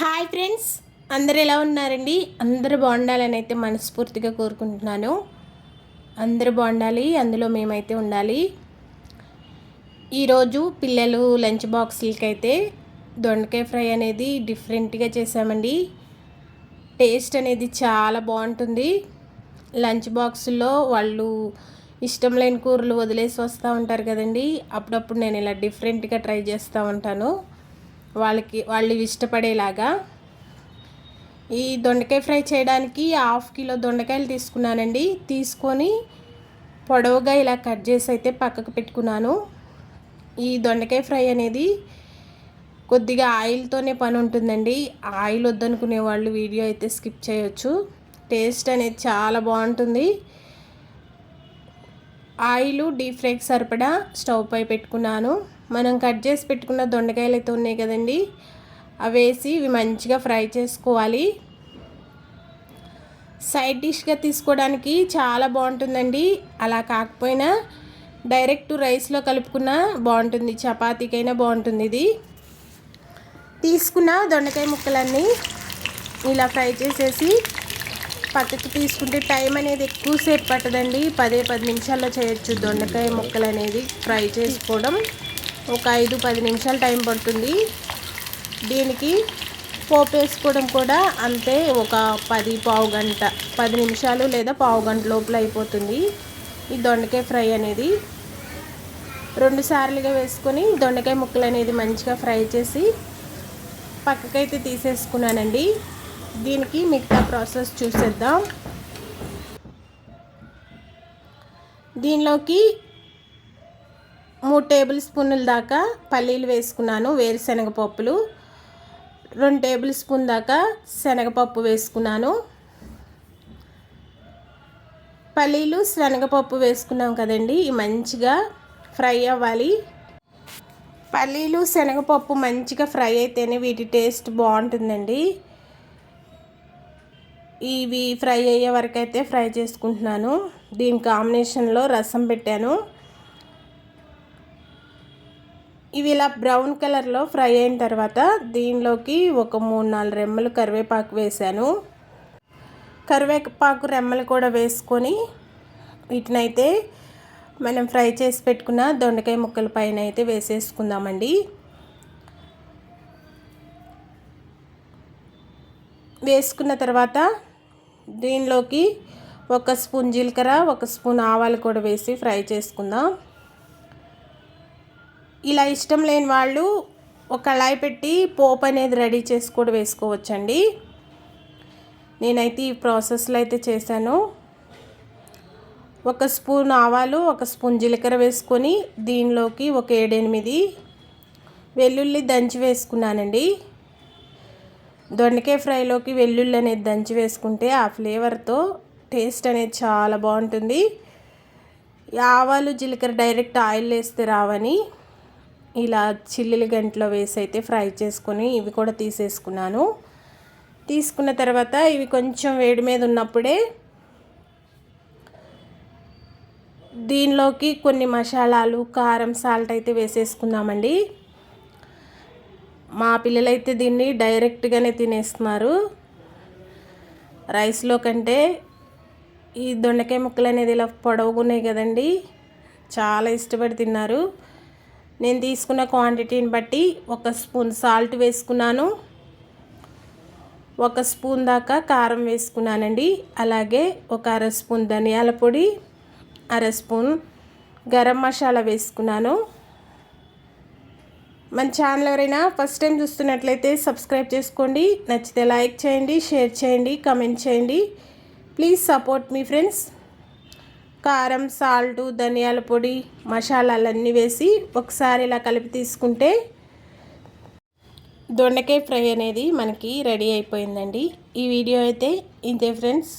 Hi friends అందరు ఎలా ఉన్నారండి? అందరూ బాగుండాలని అయితే మనస్ఫూర్తిగా కోరుకుంటున్నాను. అందరూ బాగుండాలి అందులో మేమైతే ఉండాలి. ఈరోజు పిల్లలు లంచ్ బాక్సులకి అయితే దొండకాయ ఫ్రై అనేది డిఫరెంట్గా చేసామండి. టేస్ట్ అనేది చాలా బాగుంటుంది. లంచ్ బాక్సుల్లో వాళ్ళు ఇష్టం లేని కూరలు వదిలేసి వస్తూ ఉంటారు కదండి. అప్పుడప్పుడు నేను ఇలా డిఫరెంట్గా ట్రై చేస్తూ ఉంటాను. వాళ్ళకి వాళ్ళు ఇష్టపడేలాగా. ఈ దొండకాయ ఫ్రై చేయడానికి హాఫ్ కిలో దొండకాయలు తీసుకున్నానండి. తీసుకొని పొడవుగా ఇలా కట్ చేసి అయితే పక్కకు పెట్టుకున్నాను. ఈ దొండకాయ ఫ్రై అనేది కొద్దిగా ఆయిల్తోనే పని ఉంటుందండి. ఆయిల్ వద్దనుకునే వాళ్ళు వీడియో అయితే స్కిప్ చేయొచ్చు. టేస్ట్ అనేది చాలా బాగుంటుంది. ఆయిల్ డీప్ ఫ్రైకి సరిపడా స్టవ్ పై పెట్టుకున్నాను. మనం కట్ చేసి పెట్టుకున్న దొండకాయలు అయితే ఉన్నాయి కదండి. అవి వేసి ఇవి మంచిగా ఫ్రై చేసుకోవాలి. సైడ్ డిష్గా తీసుకోవడానికి చాలా బాగుంటుందండి. అలా కాకపోయినా డైరెక్ట్ రైస్లో కలుపుకున్న బాగుంటుంది. చపాతీకైనా బాగుంటుంది ఇది. తీసుకున్న దొండకాయ ముక్కలన్నీ ఇలా ఫ్రై చేసేసి పక్కకి తీసుకుంటే టైం అనేది ఎక్కువసేపు పట్టదండి. పదే పది నిమిషాల్లో చేయొచ్చు దొండకాయ ముక్కలు అనేది ఫ్రై చేసుకోవడం. ఒక ఐదు పది నిమిషాలు టైం పడుతుంది. దీనికి పోపు వేసుకోవడం కూడా అంతే ఒక పది పావు గంట పది నిమిషాలు లేదా పావు గంట లోపల అయిపోతుంది. ఈ దొండకాయ ఫ్రై అనేది రెండు సార్లుగా వేసుకొని దొండకాయ ముక్కలు అనేది మంచిగా ఫ్రై చేసి పక్కకైతే తీసేసుకున్నానండి. దీనికి మిగతా ప్రాసెస్ చూసేద్దాం. దీనిలోకి మూడు టేబుల్ స్పూన్ల దాకా పల్లీలు వేసుకున్నాను వేరుశనగ పప్పులు. రెండు టేబుల్ స్పూన్ దాకా శనగపప్పు వేసుకున్నాను. పల్లీలు శనగపప్పు వేసుకున్నాం కదండి మంచిగా ఫ్రై అవ్వాలి. పల్లీలు శనగపప్పు మంచిగా ఫ్రై అయితేనే వీటి టేస్ట్ బాగుంటుందండి. ఇవి ఫ్రై అయ్యే వరకు అయితే ఫ్రై చేసుకుంటున్నాను. దీని కాంబినేషన్లో రసం పెట్టాను. ఇవి ఇలా బ్రౌన్ కలర్లో ఫ్రై అయిన తర్వాత దీనిలోకి ఒక మూడు నాలుగు రెమ్మలు కరివేపాకు వేసాను కరివేపాకు రెమ్మలు కూడా వేసుకొని వీటినైతే మనం ఫ్రై చేసి పెట్టుకున్న దొండకాయ ముక్కల పైన అయితే వేసేసుకుందామండి. వేసుకున్న తర్వాత దీనిలోకి ఒక స్పూన్ జీలకర్ర ఒక స్పూన్ ఆవాలు కూడా వేసి ఫ్రై చేసుకుందాం. ఇలా ఇష్టం లేని వాళ్ళు ఒక కళాయి పెట్టి పోపు అనేది రెడీ చేసి కూడా వేసుకోవచ్చండి. నేనైతే ఈ ప్రాసెస్లో అయితే చేశాను. ఒక స్పూన్ ఆవాలు ఒక స్పూన్ జీలకర్ర వేసుకొని దీనిలోకి ఒక ఏడెనిమిది వెల్లుల్లి దంచి వేసుకున్నానండి. దొండకాయ ఫ్రైలోకి వెల్లుల్లి అనేది దంచి వేసుకుంటే ఆ ఫ్లేవర్తో టేస్ట్ అనేది చాలా బాగుంటుంది. ఆవాలు జీలకర్ర డైరెక్ట్ ఆయిల్ వేస్తే రావని. ఇలా చిల్లిల గంటలో వేసి అయితే ఫ్రై చేసుకొని ఇవి కూడా తీసేసుకున్నాను. తీసుకున్న తర్వాత ఇవి కొంచెం వేడి మీద ఉన్నప్పుడే దీనిలోకి కొన్ని మసాలాలు కారం సాల్ట్ అయితే వేసేసుకుందామండి. మా పిల్లలైతే దీన్ని డైరెక్ట్గానే తినేస్తున్నారు. రైస్లో కంటే ఈ దొండకాయ ముక్కలు అనేది ఇలా పొడవుగున్నాయి కదండి. చాలా ఇష్టపడి తిన్నారు. నేను తీసుకున్న క్వాంటిటీని బట్టి ఒక స్పూన్ సాల్ట్ వేసుకున్నాను. ఒక స్పూన్ దాకా కారం వేసుకున్నానండి. అలాగే ఒక అర స్పూన్ ధనియాల పొడి అర స్పూన్ గరం మసాలా వేసుకున్నాను. మన ఛానల్ ఎవరైనా ఫస్ట్ టైం చూస్తున్నట్లయితే సబ్స్క్రైబ్ చేసుకోండి. నచ్చితే లైక్ చేయండి షేర్ చేయండి కమెంట్ చేయండి. ప్లీజ్ సపోర్ట్ మీ ఫ్రెండ్స్ కారం సాల్ట్ ధనియాల పొడి మసాలాలన్నీ వేసి ఒకసారి ఇలా కలిపి తీసుకుంటే దొండకాయ ఫ్రై అనేది మనకి రెడీ అయిపోయిందండి. ఈ వీడియో అయితే ఇంతే ఫ్రెండ్స్.